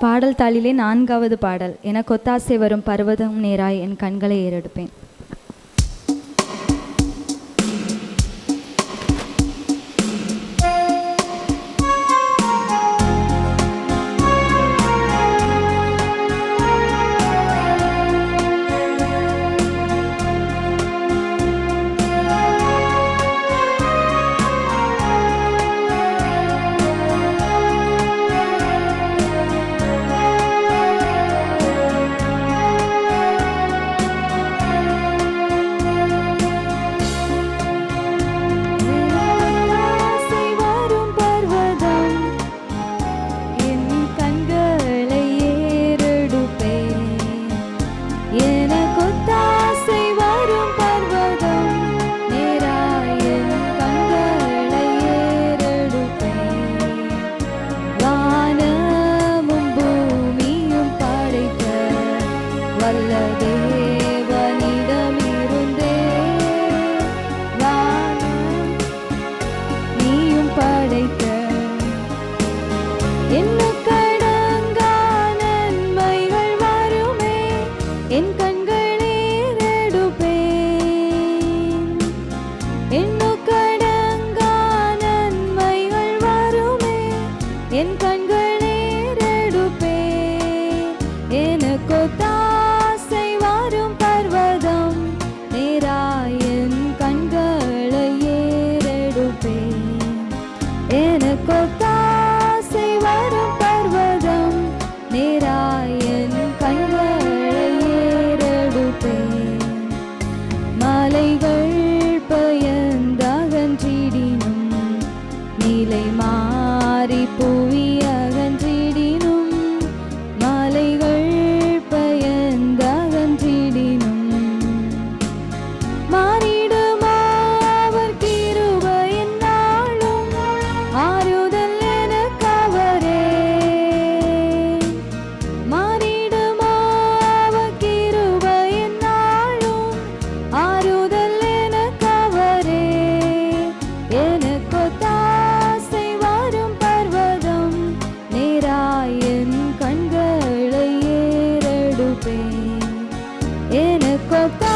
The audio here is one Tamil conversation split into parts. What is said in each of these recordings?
பாடல் தாளிலே நான்காவது பாடல். என கொத்தாசை வரும் பர்வதம் நேராய் என் கண்களை ஏறெடுப்பேன். என் கண்களேறெடுப்பேன் எண்ணுக்கடங்கா நன்மைகள் வருமே. என் கண்களேறெடுப்பேன் எனக்கொத்தாசை வரும் பர்வதம். நேராய் என் கண்களை ஏறெடுப்பேன் எனக்கொத்த எனக்கொத்த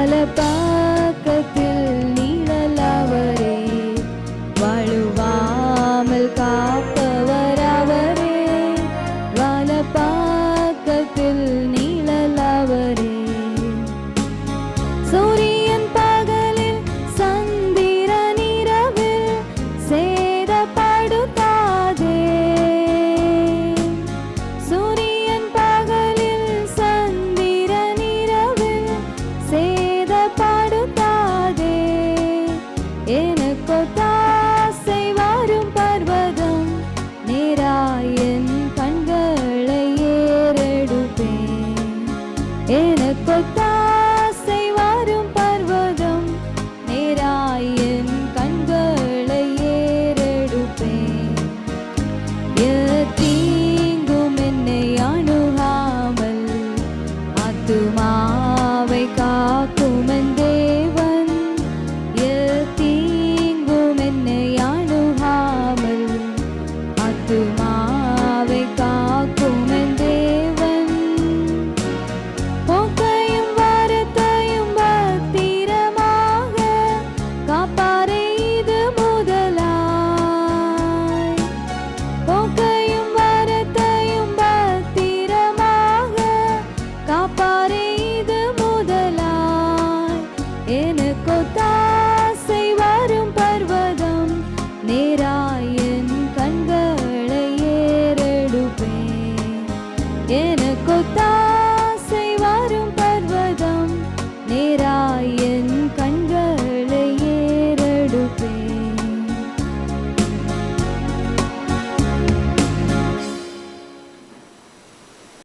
பல